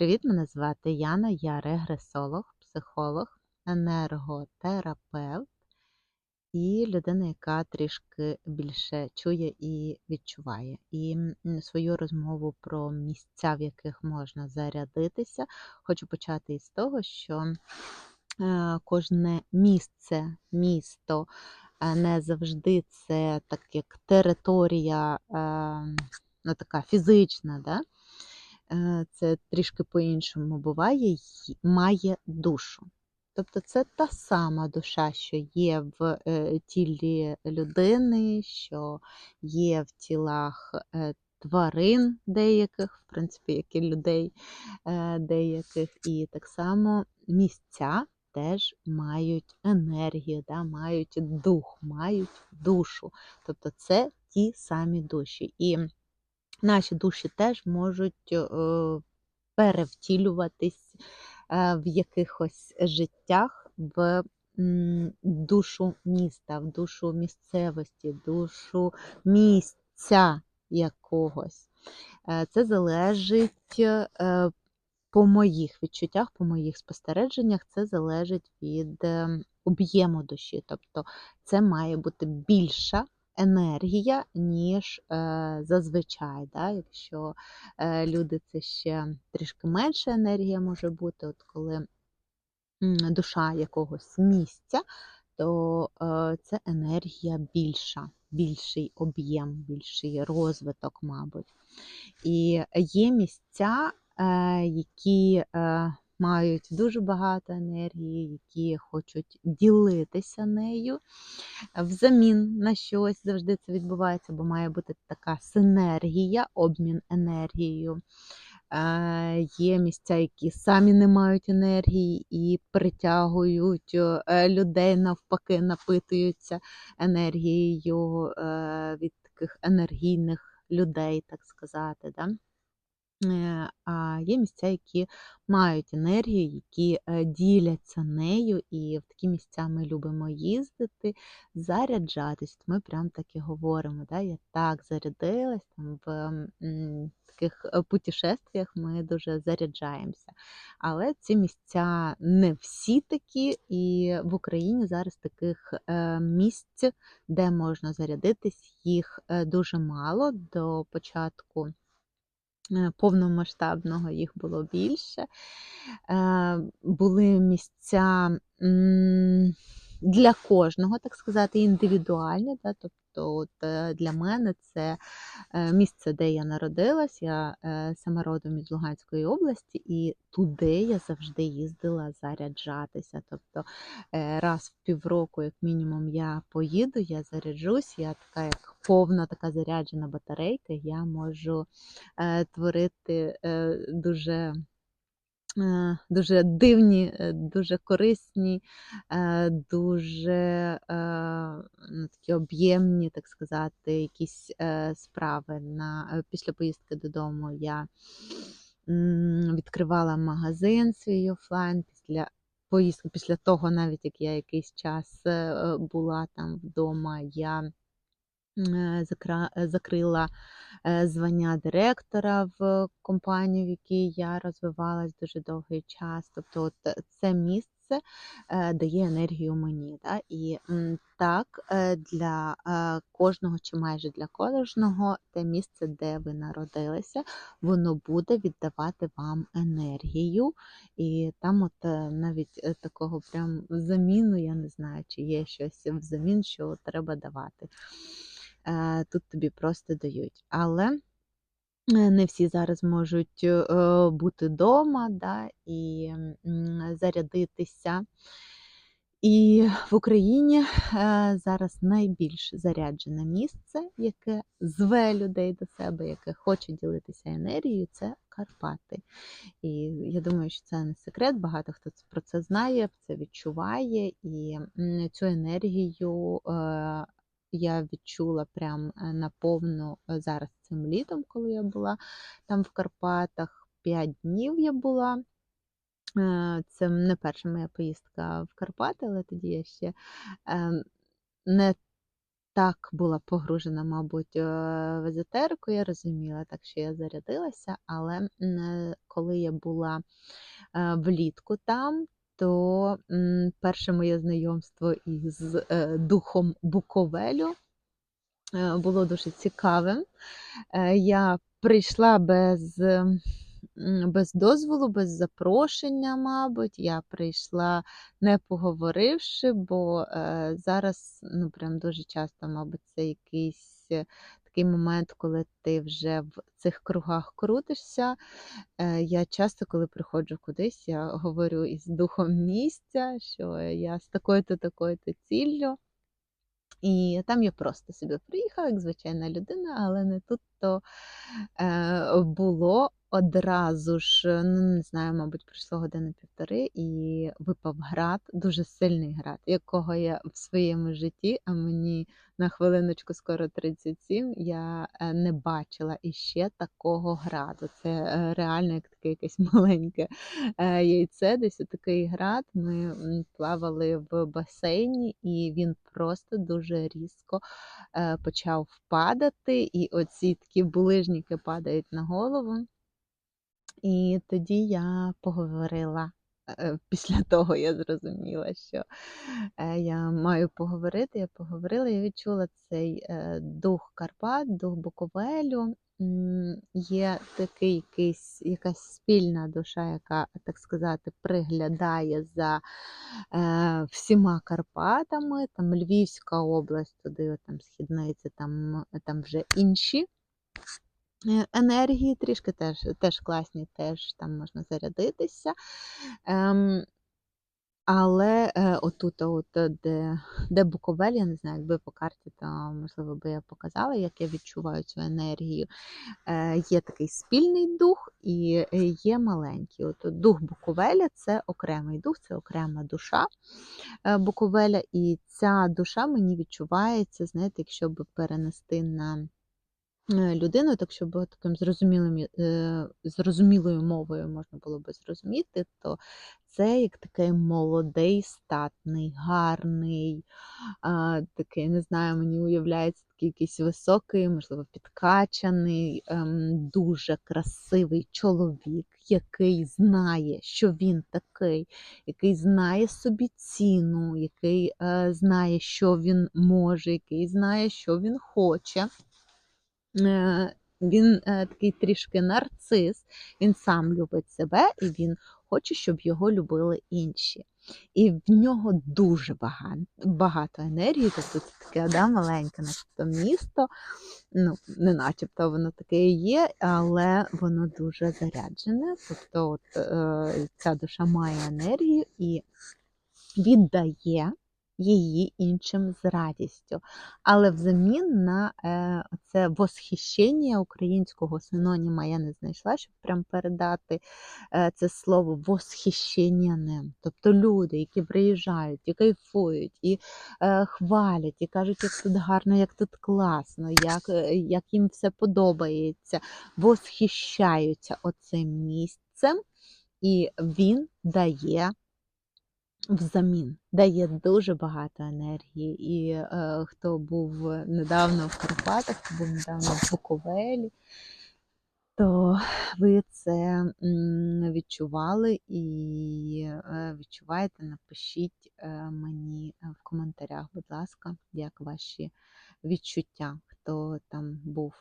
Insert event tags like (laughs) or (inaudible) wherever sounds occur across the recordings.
Привіт, мене звати Яна, я регресолог, психолог, енерготерапевт і людина, яка трішки більше чує і відчуває. І свою розмову про місця, в яких можна зарядитися, хочу почати із того, що е, кожне місце, місто е, не завжди це так як територія, е, ну, така фізична. Да? Е, це трішки по-іншому буває, має душу. Тобто це та сама душа, що є в е, тілі людини, що є в тілах е, тварин деяких, в принципі, як і людей деяких, і так само місця теж мають енергію, да, мають дух, мають душу. Тобто це ті самі душі. І наші душі теж можуть е, перевтілюватись е, в якихось життях в душу міста, в душу місцевості, душу місця якогось. Е, Це залежить по моїх відчуттях, по моїх спостереженнях, це залежить від е, об'єму душі. Тобто це має бути більша енергія, ніж е, зазвичай. Да? Якщо е, люди це ще трішки менша енергія може бути, от коли душа якогось місця, то е, це енергія більша, більший об'єм, більший розвиток, мабуть. І є місця, які мають дуже багато енергії, які хочуть ділитися нею взамін на щось завжди це відбувається, бо має бути така синергія, обмін енергією. Е, Є місця, які самі не мають енергії і притягують е, людей навпаки, напитуються енергією е, від таких енергійних людей, так сказати. Да? Е, А є місця, які мають енергію, які е, діляться нею, і в такі місця ми любимо їздити, заряджатись. Ми прям так і говоримо. Да? Я так зарядилась там в таких е, путешествіях ми дуже заряджаємося. Але ці місця не всі такі, і в Україні зараз таких е, місць, де можна зарядитись, їх е, дуже мало до початку. Повномасштабного їх було більше. Е, Були місця для кожного, так сказати, індивідуальні. Да? Тобто от, е, для мене це е, місце, де я народилась. Я е, сама родом із Луганської області, і туди я завжди їздила заряджатися. Тобто раз в півроку, як мінімум, я поїду, я заряджусь, я така як повна така заряджена батарейка, я можу творити дуже. Е, Дуже дивні, е, дуже корисні, е, дуже ну, такі об'ємні, так сказати, якісь справи. На, Після поїздки додому я відкривала магазин свій офлайн. Після поїздки, після того, навіть як я якийсь час була там вдома, я закрила е, звання директора в компанії, в якій я розвивалась дуже довгий час. Тобто, от е, це місце е, дає енергію мені. Да? І так, е, для е, кожного чи майже для кожного те місце, де ви народилися, воно буде віддавати вам енергію. І там, от е, навіть е, такого прям заміну, я не знаю, чи є щось взамін, що треба давати. Е, Тут тобі просто дають. Але е, не всі зараз можуть е, бути вдома да, і зарядитися. І в Україні зараз найбільш заряджене місце, яке зве людей до себе, яке хоче ділитися енергією, це Карпати. І я думаю, що це не секрет. Багато хто про це знає, це відчуває. І цю енергію я відчула прям е, наповну е, зараз цим літом, коли я була там в Карпатах. П'ять днів я була. Е, Це не перша моя поїздка в Карпати, але тоді я ще ем, не так була погружена, мабуть, в езотерику, я розуміла, так що я зарядилася, але коли я була влітку там, то перше моє знайомство із е, духом Буковелю е, було дуже цікавим. Е, Я прийшла без, без дозволу, без запрошення, мабуть. Я прийшла не поговоривши, бо зараз ну, прям дуже часто, мабуть, це якийсь такий момент, коли ти вже в цих кругах крутишся. Е, Я часто, коли приходжу кудись, я говорю із духом місця, що я з такою-то такою-то ціллю. І там я просто собі приїхала, як звичайна людина, але не тут-то е, було одразу ж, ну не знаю, мабуть, пройшло години півтори, і випав град, дуже сильний град, якого я в своєму житті, а мені на хвилиночку скоро 37, я е, не бачила іще такого граду. Це е, реально як таке якесь (laughs) маленьке е, яйце, десь такий град. Ми плавали в басейні, і він просто дуже різко е, почав падати, і оці такі булижники падають на голову. І тоді я поговорила. е, (laughs) Після того я зрозуміла, що е, я маю поговорити. Я поговорила, я відчула цей е, дух Карпат, дух Буковелю. Є такий якийсь, якась спільна душа, яка, так сказати, приглядає за е, всіма Карпатами. Там Львівська область, туди там східниці, там, там вже інші. Е, енергії трішки теж теж класні, теж там можна зарядитися. Ем, але е, отут, от, де де Буковель, я не знаю, якби по карті, то можливо би я показала, як я відчуваю цю енергію. Е, Є такий спільний дух і є маленький. От Дух Буковеля це окремий дух, це окрема душа е, Буковеля, і ця душа мені відчувається, знаєте, якщо б перенести на людину, так щоб таким зрозумілим, е, зрозумілою мовою можна було би зрозуміти, то це як такий молодий, статний, гарний, такий, не знаю, мені уявляється такий якийсь високий, можливо, підкачаний, ем, дуже красивий чоловік, який знає, що він такий, який знає собі ціну, який е, знає, що він може, який знає, що він хоче. Е, він е, такий трішки нарцис, він сам любить себе і він хоче, щоб його любили інші. І в нього дуже багато багато енергії. Тобто це таке да, маленьке, начебто місто, ну, не начебто воно таке і є, але воно дуже заряджене. Тобто от, е, ця душа має енергію і віддає її іншим з радістю. Але взамін на е, це восхищення українського синоніма я не знайшла, щоб прям передати е, це слово восхищення ним. Тобто люди, які приїжджають і кайфують, і е, хвалять, і кажуть, як тут гарно, як тут класно, як, як їм все подобається, восхищаються оцим місцем, і він дає взамін дає дуже багато енергії. І е, хто був недавно в Карпатах, хто був недавно в Буковелі, то ви це відчували і е, відчуваєте, напишіть е, мені в коментарях, будь ласка, як ваші відчуття, хто там був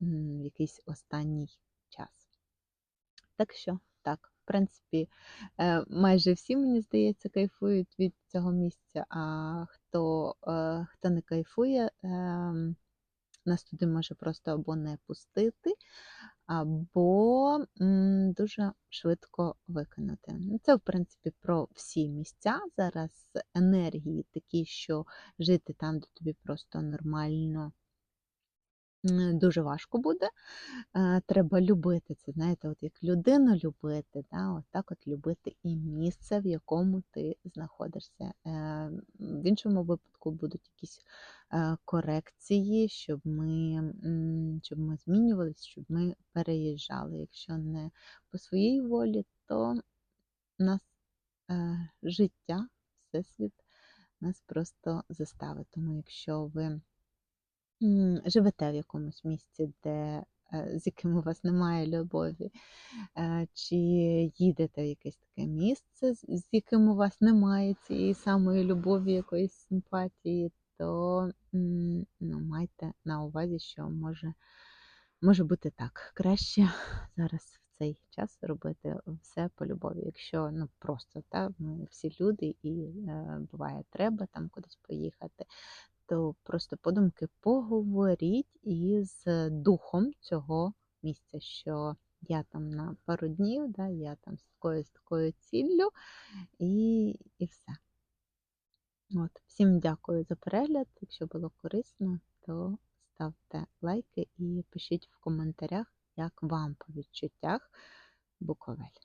в якийсь останній час. Так що, так принципі, е, майже всі, мені здається, кайфують від цього місця, а хто е, хто не кайфує, ем, нас туди може просто або не пустити, або дуже швидко виконати. Ну, це, в принципі, про всі місця. Зараз енергії такі, що жити там, де тобі просто нормально дуже важко буде. Е, треба любити це, знаєте, от як людину любити, да, от так от любити і місце, в якому ти знаходишся. Е, в іншому випадку будуть якісь е, корекції, щоб ми щоб ми змінювалися, щоб ми переїжджали. Якщо не по своїй волі, то нас життя, всесвіт нас просто застави. Тому якщо ви живете в якомусь місці, де е, з яким у вас немає любові, е, чи їдете в якесь таке місце, з яким у вас немає цієї самої любові, якоїсь симпатії, то ну, майте на увазі, що може, може бути так. Краще (laughs) зараз в цей час робити все по любові. Якщо ну просто та, ми всі люди, і е, буває, треба там кудись поїхати, то просто подумки поговоріть із духом цього місця, що я там на пару днів, да, я там з такою, такою ціллю, і, і все. От, всім дякую за перегляд. Якщо було корисно, то ставте лайки і пишіть в коментарях, як вам по відчуттях Буковель.